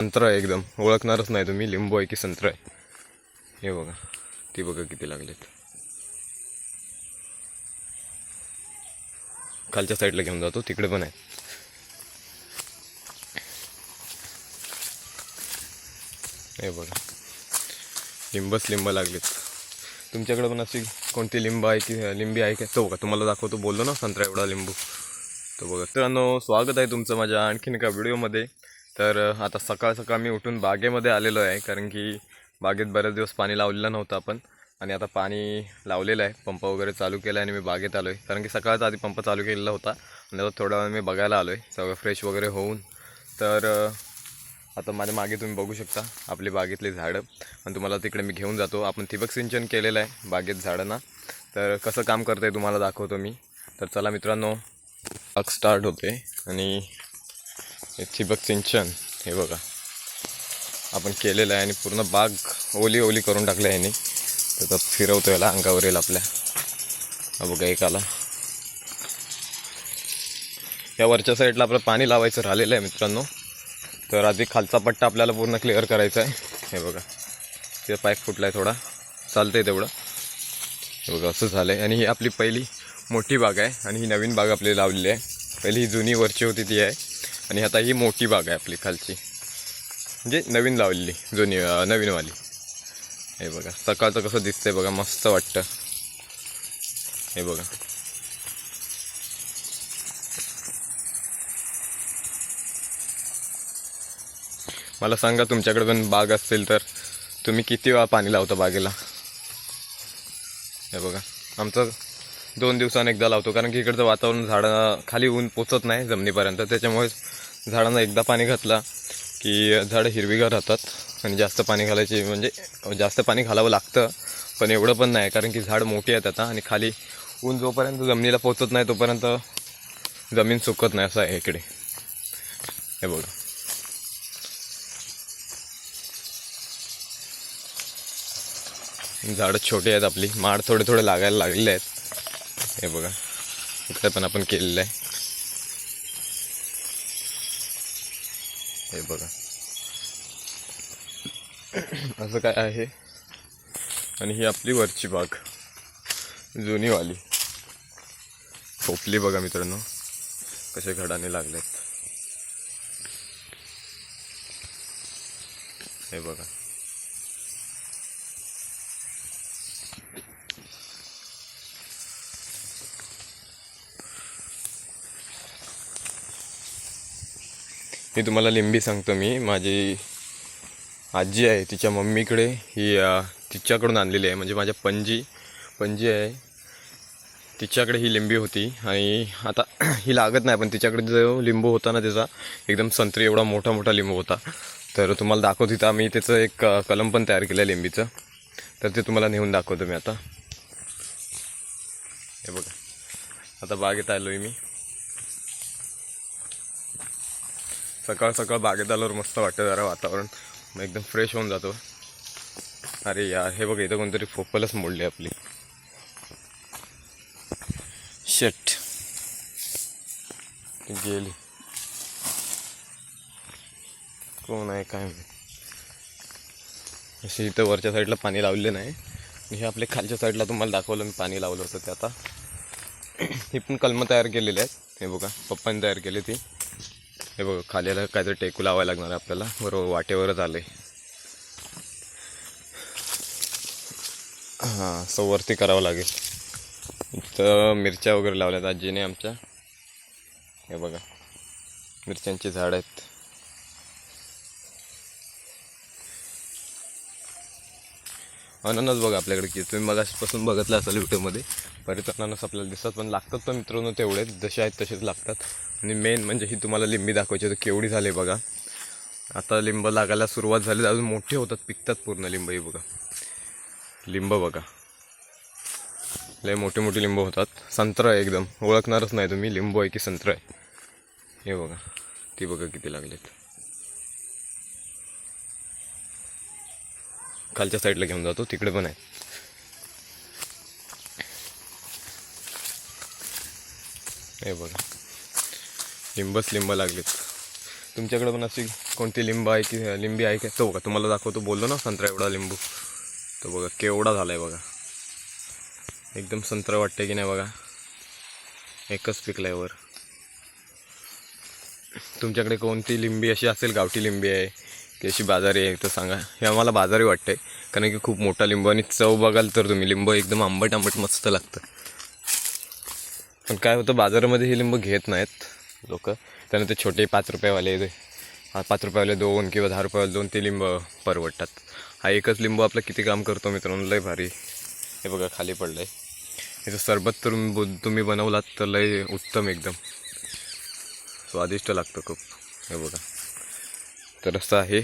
संत्र आहे एकदम. ओळखणारच नाही तुम्ही लिंबू आहे की संत्र आहे. हे बघा ती बघा किती लागलेत. खालच्या साईडला घेऊन जातो तिकडे पण आहे. हे बघा. लिंबच लिंब लागलेत. तुमच्याकडे पण अशी कोणती लिंब आहे की लिंबी आहे का? तो बघा तुम्हाला दाखवतो बोललो ना संत्रा एवढा लिंबू. तो बघा. मित्रांनो स्वागत आहे तुमचं माझ्या आणखीन एका व्हिडिओमध्ये तर आता सकाळ सकाळ मी उठून बागेमध्ये आलेलो आहे कारण की बागेत बरेच दिवस पाणी लावलेलं नव्हतं आपण. आणि आता पाणी लावलेलं आहे पंप वगैरे चालू केला आहे आणि मी बागेत आलो आहे कारण की सकाळचा आधी पंप चालू केलेला होता आणि आता थोड्या वेळ मी बघायला आलो आहे सगळं फ्रेश वगैरे होऊन. तर आता माझ्या मागे तुम्ही बघू शकता आपली बागेतली झाडं. आणि तुम्हाला तिकडे मी घेऊन जातो. आपण ठिबक सिंचन केलेलं आहे बागेत झाडांना. तर कसं काम करतं आहे तुम्हाला दाखवतो मी. तर चला मित्रांनो बाग स्टार्ट होते आणि हे ठिबक सिंचन हे बघा. आपण केलेलं आहे आणि पूर्ण बाग ओली ओली करून टाकलं आहे याने. तर फिरवतो याला अंगावर येईल आपल्या. हा बघा एक आला. या वरच्या साईडला आपलं पाणी लावायचं राहिलेलं आहे मित्रांनो. तर आधी खालचा पट्टा आपल्याला पूर्ण क्लिअर करायचा आहे. हे बघा. ते पाईप फुटला आहे थोडा. चालतंय तेवढं. हे बघा असं झालं आहे आणि ही आपली पहिली मोठी बाग आहे. आणि ही नवीन बाग आपली लावलेली आहे. पहिली ही जुनी वरची होती ती आहे. आणि आता ही मोठी बाग आहे आपली खालची. म्हणजे नवीन लावलेली जुनी नवीनवाली. हे बघा सकाळचं कसं दिसतंय बघा मस्त वाटतं. हे बघा. मला सांगा तुमच्याकडे पण बाग असतील तर तुम्ही किती वेळा पाणी लावता बागेला? हे बघा आमचं दोन दिवसानं एकदा लावतो कारण की इकडचं वातावरण झाडं खाली ऊन पोचत नाही जमिनीपर्यंत. त्याच्यामुळे झाडांना एकदा पाणी घातला की झाडं हिरवीगार राहतात. आणि जास्त पाणी घालायची म्हणजे जास्त पाणी घालावं लागतं पण एवढं पण नाही कारण की झाड मोठी आहेत आता आणि खाली ऊन जोपर्यंत जमिनीला पोचत नाही तोपर्यंत जमीन सुकत नाही असं आहे इकडे. हे बघा. झाडं छोटी आहेत आपली माड थोडे थोडे लागायला लागलेले आहेत. हे बघा इकडे पण आपण केलेलं आहे. हे बघा. असं काय आहे? आणि ही आपली वरची बाग जुनीवाली. खोपली बघा मित्रांनो कसे घडाने लागलेत. हे बघा. मी तुम्हाला लिंबी सांगतो मी. माझी आजी आहे तिच्या मम्मीकडे ही तिच्याकडून आणलेली आहे. म्हणजे माझ्या पणजी पणजी आहे. तिच्याकडे ही लिंबी होती आणि आता ही लागत नाही पण तिच्याकडे जो लिंबू होता ना त्याचा एकदम संत्री एवढा मोठा मोठा लिंबू होता. तर तुम्हाला दाखवतो तिथं आम्ही त्याचं एक कलम पण तयार केलं आहे लिंबीचं. तर ते तुम्हाला नेऊन दाखवतो मी आता. हे बघा. आता बागेत आलो आहे मी. सकाळ सकाळ बागेत आल्यावर मस्त वाटतं जरा वातावरण. मग एकदम फ्रेश होऊन जातो. अरे यार हे बघा इथं कोणतरी फोपलच मोडली आपली. शेट गेली. कोण आहे काय माहीत. अशी इथं वरच्या साईडला पाणी लावले नाही. हे आपल्या खालच्या साईडला तुम्हाला दाखवलं मी पाणी लावलं होतं ते आता. ही पण कलमं तयार केलेली आहेत. हे बघा पप्पाने तयार केली ती. हे बघ खाल्याला काहीतरी टेकू लावायला लागणार आहे आपल्याला. बरोबर वाटेवरच आले हां सो वरती करावं लागेल. इथं मिरच्या वगैरे लावल्यात आजीने आमच्या. हे बघा मिरच्यांची झाड आहेत. अननस बघा आपल्याकडे की तुम्ही मगापासून बघितलं असाल युट्यूबमध्ये परत अननस आपल्याला दिसतात पण लागतात पण मित्रांनो तेवढेच जसे आहेत तसेच लागतात. आणि मेन म्हणजे ही तुम्हाला लिंबी दाखवायची तर केवढी झाली बघा. आता लिंब लागायला सुरुवात झाली अजून मोठे होतात पिकतात पूर्ण लिंब ही बघा. लिंब बघा. लय मोठे मोठे लिंब होतात. संत्र आहे एकदम. ओळखणारच नाही तुम्ही लिंबू आहे की संत्र आहे. हे बघा. ती बघा किती लागलेत. खालच्या साईडला घेऊन जातो तिकडे पण आहे. हे बघा. लिंबच लिंब लागलेत. तुमच्याकडे पण अशी कोणती लिंब आहे की लिंबी आहे का? तो बघा तुम्हाला दाखवतो. बोललो ना संत्रा एवढा लिंबू. तो बघा केवढा झाला आहे बघा. एकदम संत्रा वाटते की नाही बघा. एकच पिकलाय वर. तुमच्याकडे कोणती लिंबी अशी असेल गावठी लिंबी आहे की अशी बाजारी आहे तर सांगा. हे आम्हाला बाजारी वाटते कारण की खूप मोठा लिंबू आणि चव बघाल तर तुम्ही लिंब एकदम आंबट आंबट मस्त लागतं. पण काय होतं बाजारामध्ये हे लिंब घेत नाहीत. लोक. त्यांना ते छोटे पाच रुपयेवाले पाच रुपयावाले दोन किंवा दहा रुपयावाले दोन ते लिंब परवडतात. हा एकच लिंबू आपलं किती काम करतो मित्रांनो लय भारी. हे बघा खाली पडलं आहे याचं सरबत तर तुम्ही तुम्ही बनवलात तर लय उत्तम एकदम. स्वादिष्ट लागतं खूप. हे बघा. तर असं आहे.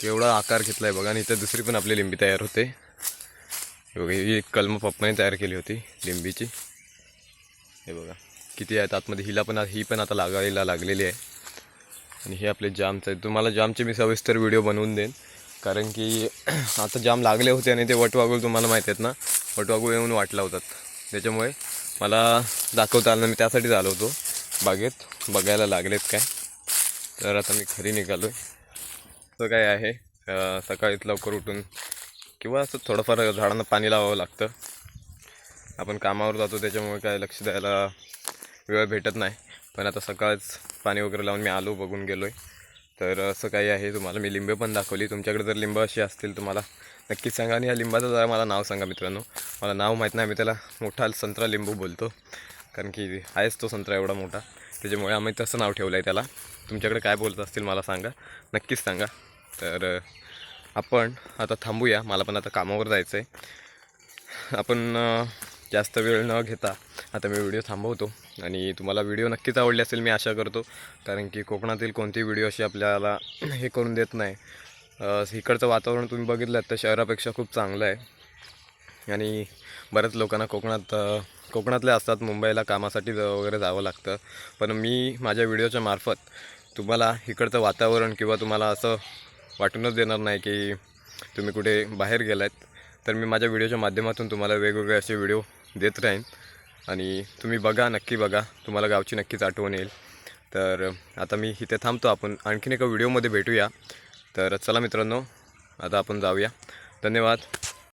केवढा आकार घेतला आहे बघा. आणि इथं दुसरी पण आपली लिंबी तयार होते. हे बघा ही एक कलम पप्पाने तयार केली होती लिंबीची. हे बघा. किती आहेत आतमध्ये हिला पण ही पण आता लागायला लागलेली आहे. आणि हे आपले जामचं आहे तुम्हाला जामचे मी सविस्तर व्हिडिओ बनवून देईन. कारण की आता जाम लागले होते आणि ते वटवागुळ तुम्हाला माहीत आहेत ना वटवागुळ येऊन वाटला होतात त्याच्यामुळे मला दाखवता आलं मी त्यासाठीच आलो होतो. बागेत बघायला लागलेत काय. तर आता मी घरी निघालो आहे काय आहे अं, सकाळीच लवकर उठून किंवा असं थोडंफार झाडांना पाणी लावावं लागतं. आपण कामावर जातो त्याच्यामुळे काय लक्ष द्यायला वेळ भेटत नाही. पण आता सकाळच पाणी वगैरे लावून मी आलो बघून गेलो आहे तर असं काही आहे तुम्हाला. मी लिंबे पण दाखवली. तुमच्याकडे जर लिंब अशी असतील तुम्हाला नक्कीच सांगा. आणि या लिंबाचं जरा मला नाव सांगा मित्रांनो. मला नाव माहीत नाही. मी त्याला मोठा संत्रा लिंबू बोलतो. कारण की आहेच तो संत्रा एवढा मोठा. त्याच्यामुळे आम्ही तसं नाव ठेवलं आहे त्याला. तुमच्याकडे काय बोलत असतील मला सांगा. नक्कीच सांगा. तर आपण आता थांबूया. मला पण आता कामावर जायचं आहे आपण जास्त वेळ न घेता आता मी व्हिडिओ थांबवतो आणि तुम्हाला व्हिडिओ नक्कीच आवडले असेल मी आशा करतो. कारण की कोकणातील कोणती व्हिडिओ अशी आपल्याला हे करून देत नाही. इकडचं वातावरण तुम्ही बघितलं तर शहरापेक्षा खूप चांगलं आहे. आणि बऱ्याच लोकांना कोकणात कोकणातले असतात मुंबईला कामासाठी वगैरे जावं लागतं. पण मी माझ्या व्हिडिओच्या मार्फत तुम्हाला इकडचं वातावरण किंवा तुम्हाला असं वाटूनच देणार नाही की तुम्ही कुठे बाहेर गेलात तर मी माझ्या व्हिडिओच्या माध्यमातून तुम्हाला वेगवेगळे असे व्हिडिओ देत राहीन. आणि तुम्ही बघा नक्की बघा. तुम्हाला गावची नक्कीच आठवण येईल. तर आता मी इथे थांबतो. आपण आणखीन एका व्हिडिओमध्ये भेटूया. तर चला मित्रांनो आता आपण जाऊया. धन्यवाद.